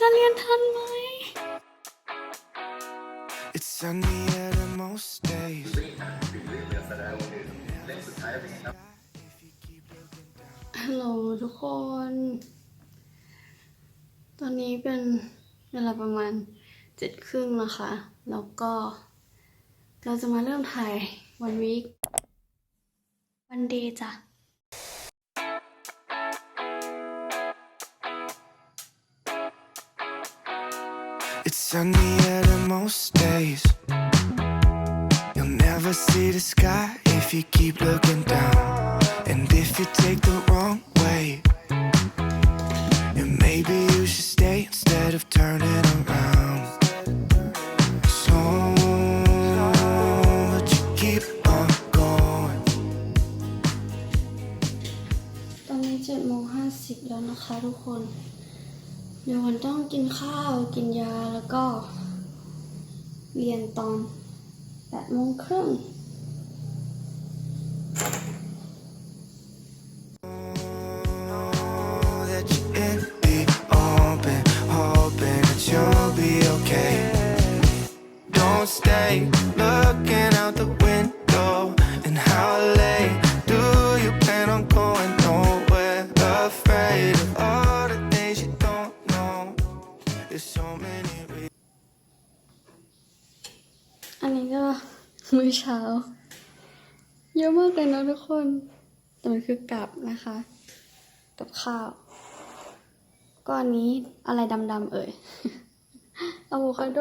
จะเรียนทันไหม It's sunny at most days. ฮัลโหลทุกคน ตอนนี้เป็นเวลาประมาณเจ็ดครึ่งนะคะ แล้วก็ เราจะมาเริ่มถ่ายวันวีควันเดย์จ้ะ It's sunny at most days. You'll never see the sky if you keep looking down. And if you take the wrong way, then maybe you should stay instead of turning around. So, but you keep on going. ตอนนี้เจ็ดโมงห้าสิบแล้วนะคะทุกคน เดี๋ยววันต้องกินข้าวกินยาแล้วก็ เรียนตอนแปดโมงครึ่ง เช้าเยอะมากเลยนะทุกคน แต่มันคือกลับนะคะ กับข้าวก็อันนี้อะไรดำๆเอ่ยอะโวคาโด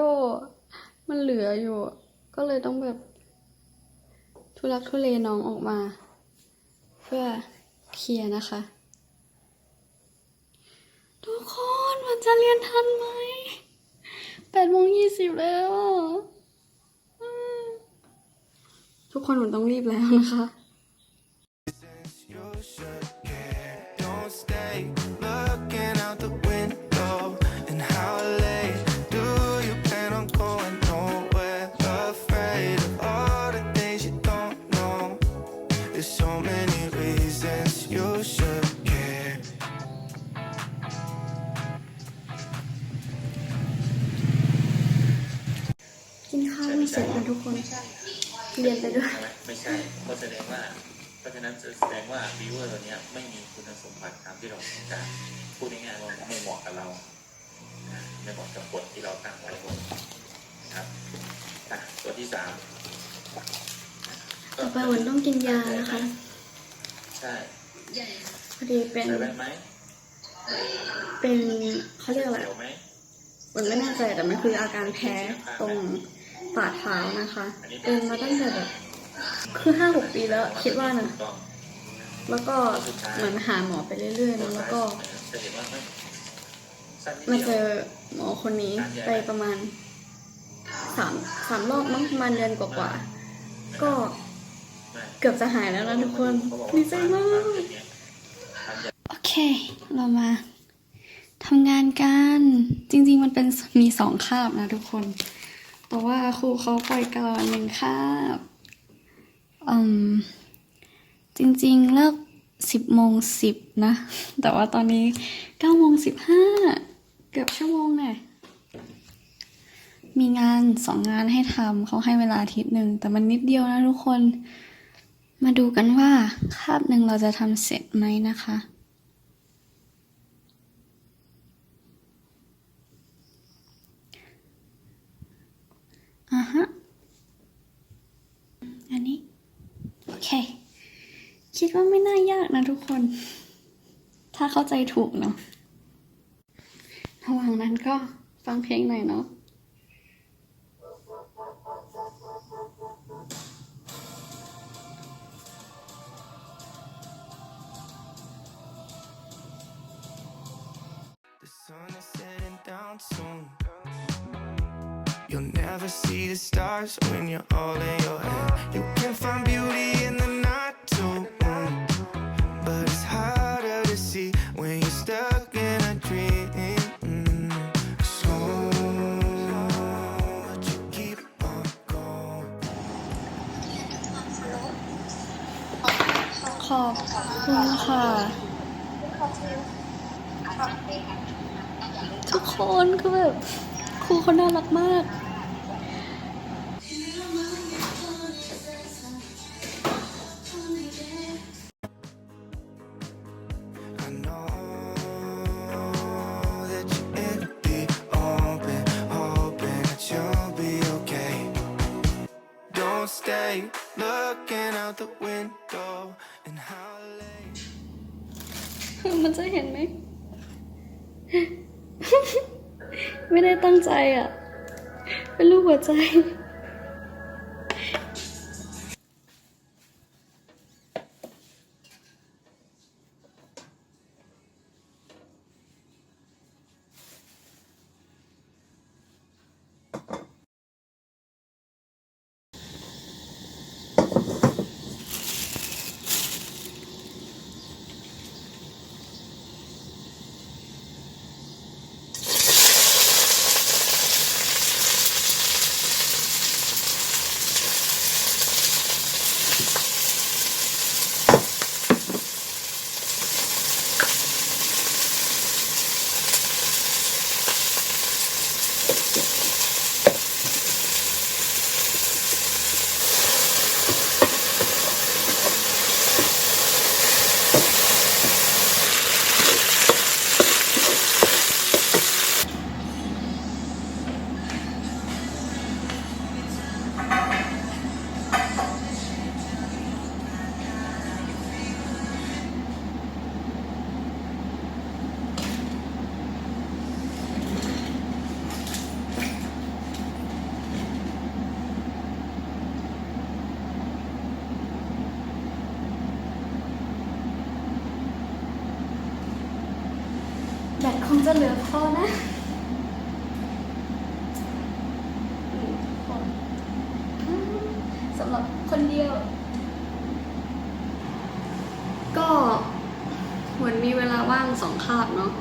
มันเหลืออยู่ ก็เลยต้องแบบ ทุลักทุเลน้องออกมา เพื่อเคลียร์นะคะ ทุกคนมันจะเรียนทันไหมแปดโมงยี่สิบแล้วอะ ทุกคนมันต้องรีบแล้วนะคะ กินข้าวเสร็จแล้วทุกคน เรียนไปด้วย ไม่ใช่เพราะแสดงว่าเพราะฉะนั้นแสดงว่าวิวเวอร์ตัวเนี้ยไม่มีคุณสมบัติตามที่เราต้องการพูดง่ายๆว่าไม่เหมาะกับเรานะไม่เหมาะกับบทที่เราตั้งไว้นะครับอะตัวที่สามต่อไปวันต้องกินยานะคะ ใช่พอดีเป็นใส่แว่นไหมเป็นเขาเรียกอะไรเดี๋ยวไหมวันไม่แน่ใจแต่มันคืออาการแพ้ตรง ฝ่าเท้านะคะเป็นมาตั้งแต่แบบคือห้าหกปีแล้วคิดว่านะถูกต้องแล้วก็เหมือนหาหมอไปเรื่อยๆนะแล้วก็จะเห็นว่าไม่สั้นนิดมาเดียวเจอหมอคนนี้ไปประมาณสามสามรอบมั้งประมาณเดือนกว่าๆก็ไม่เกือบจะหายแล้วนะทุกคนดีใจมากโอเค เรามาทำงานกัน จริง ๆ มันเป็นมีสองคาบนะทุกคน แต่ว่าครูเขาปล่อยก่อนหนึ่งคาบอืมจริงๆเลิกสิบโมงสิบนะ แต่ว่าตอนนี้เก้าโมงสิบห้าเกือบชั่วโมงเนี่ยมีงานสองงานให้ทำเขาให้เวลาอาทิตย์หนึ่งแต่มันนิดเดียวนะทุกคน มาดูกันว่าคาบหนึ่งเราจะทำเสร็จไหมนะคะ ฮะ อันนี้ โอเค คิดว่าไม่น่ายากนะทุกคน ถ้าเข้าใจถูกเนาะระหว่างนั้นก็ฟังเพลงหน่อยเนาะ The sun is setting down soon. Never see the stars when you're all in your head. You can find beauty in the night too. But it's harder to see when you're stuck in a dream. So, but you keep on going. ขอบคุณค่ะ ทุกคนคือแบบครูเขาน่ารักมาก Don't stay looking out the window and how late. มันจะเห็นไหม ไม่ได้ตั้งใจอะ เป็นรูปหัวใจ แบตคงจะเหลือพอนะสำหรับคนเดียว ก็เหมือนมีเวลาว่างสองคาบเนาะ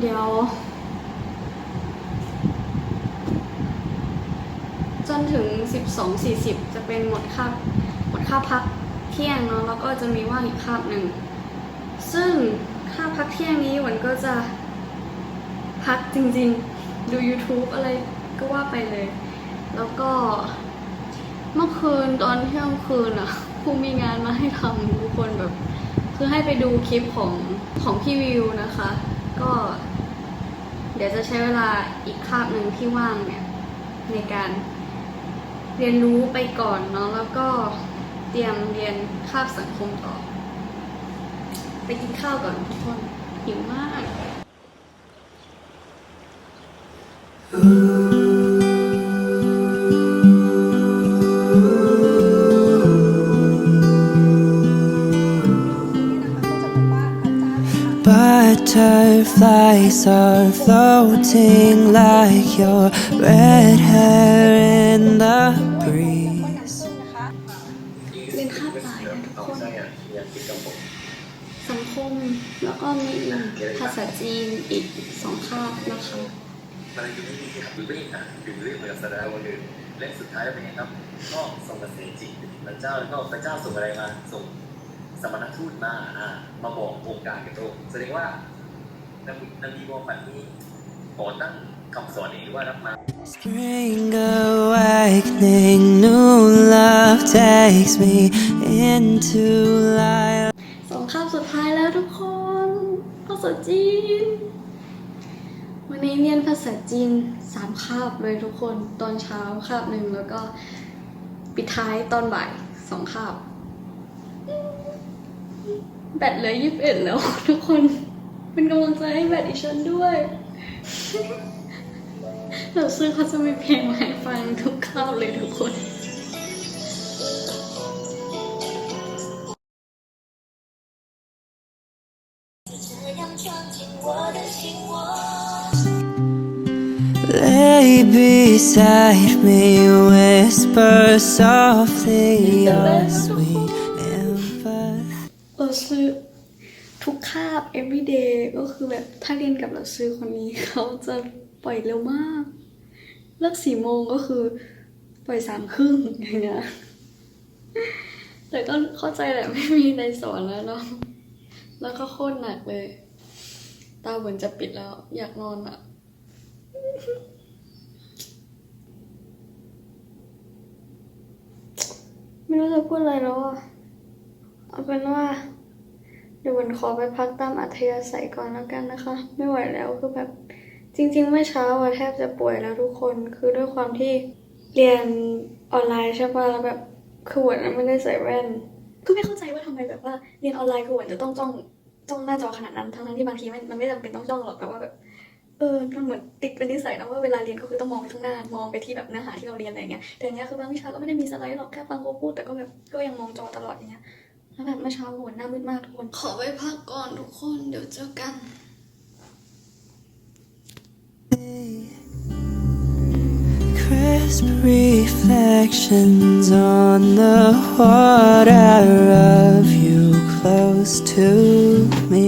เดี๋ยว จนถึง 12.40 จะเป็นหมดคาบหมดคาบพักเที่ยงเนาะแล้วก็จะมีว่างอีกคาบหนึ่ง ซึ่ง ค่าพักเที่ยงนี้หวันก็จะพักจริงๆ ดู YouTube อะไรก็ว่าไปเลย แล้วก็เมื่อคืนตอนเที่ยงคืนอะครูมีงานมาให้ทำทุกคนแบบ คือให้ไปดูคลิปของของพี่วิวนะคะ ก็ เดี๋ยวจะใช้เวลาอีกคาบหนึ่งที่ว่างเนี่ย ในการเรียนรู้ไปก่อนเนาะแล้วก็เตรียมเรียนคาบสังคมต่อ ไปกินข้าวก่อนทุกคน หิวมาก Butterflies are floating like your red hair in the จีนอีกสองคาบนะคะมันอยู่ไม่มีที่ขับวิ่งอะอยู่เรื่องเหมือนแสดงวันหนึ่งและสุดท้ายเป็นไงครับ ก็ส่งกระแสจิตพระเจ้าแล้วก็พระเจ้าส่งอะไรมาส่งสมณทูตมาอ่ามาบอกองค์การกับโลกแสดงว่านบีนบีบอกแบบนี้ขอตั้งคำสอนเองว่ารับมา Spring awakening, new love takes me into life. ษาจีน วันนี้เรียนภาษาจีนสามคาบเลยทุกคน ตอนเช้าคาบหนึ่งแล้วก็ปิดท้ายตอนบ่ายสองคาบ แบตเหลือยี่สิบเอ็ดแล้วทุกคน เป็นกำลังใจให้แบตอีฉันด้วยเราซื้อเขาจะมีเพลงมาให้ฟังทุกคาบเลยทุกคน Lay beside me, whisper softly your sweet empathy. เราซื้อทุกคาบ everyday ก็คือแบบถ้าเรียนกับเราซื้อคนนี้เขาจะปล่อยเร็วมาก เลิกสี่โมงก็คือปล่อยสามครึ่งอย่างเงี้ยแต่ก็เข้าใจแหละไม่มีในสอนแล้วเนาะ แล้วก็โคตรหนักเลย ตาเหมือนจะปิดแล้ว อยากนอนอะไม่รู้จะพูดอะไรแล้วอะเอาเป็นว่า เดี๋ยววันขอไปพักตามอัธยาศัยก่อนแล้วกันนะคะ ไม่ไหวแล้วคือแบบจริงๆเมื่อเช้าอะแทบจะป่วยแล้วทุกคนคือด้วยความที่เรียนออนไลน์ใช่ป่ะแล้วแบบคือหวนไม่ได้ใส่แว่นคือไม่เข้าใจว่า ทำไมแบบว่าเรียนออนไลน์คือหมือนจะต้องจ้องจ้องหน้าจอขนาดนั้นทั้งๆที่บางทีมันมันไม่จำเป็นต้องจ้องหรอกแต่ว่าแบบเออมันเหมือนติดเป็นนิสัยนะว่าเวลาเรียนก็คือต้องมองไปข้างหน้ามองไปที่แบบเนื้อหาที่เราเรียนอะไรเงี้ยแต่อันเนี้ยคือบางวิชาก็ไม่ได้มีสไลด์หรอกแค่ฟังเขาพูดแต่ก็แบบก็ยังมองจอตลอดอย่างเงี้ยแล้วแบบเมื่อเช้าหวหน้ามืดมากทุกคนขอไปพักก่อนทุกคนเดี๋ยวเจอกัน Crisp reflections on the water of you close to me.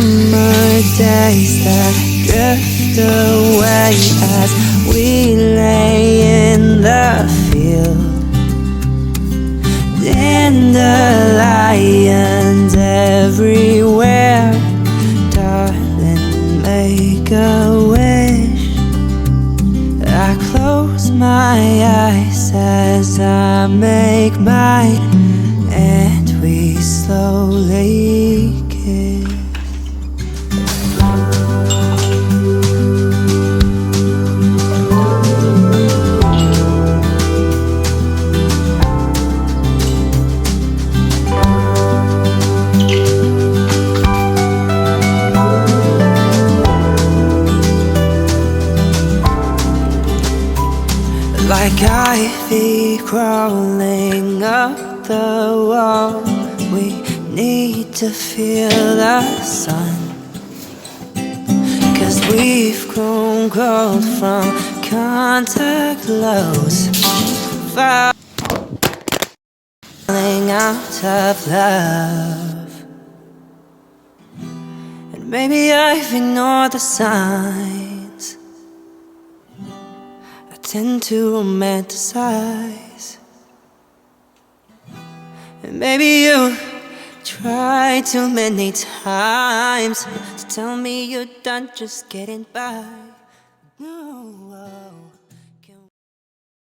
Summer days that drift away as we lay in the field. Dandelions everywhere. Darling, make a wish. I close my eyes as I make mine, and we slowly kiss. Like ivy crawling up the wall, we need to feel the sun. Cause we've grown cold from contact lows. Falling out of love. And maybe I've ignored the signs. Tend to romanticize. And maybe you tried too many times to tell me you're done just getting by.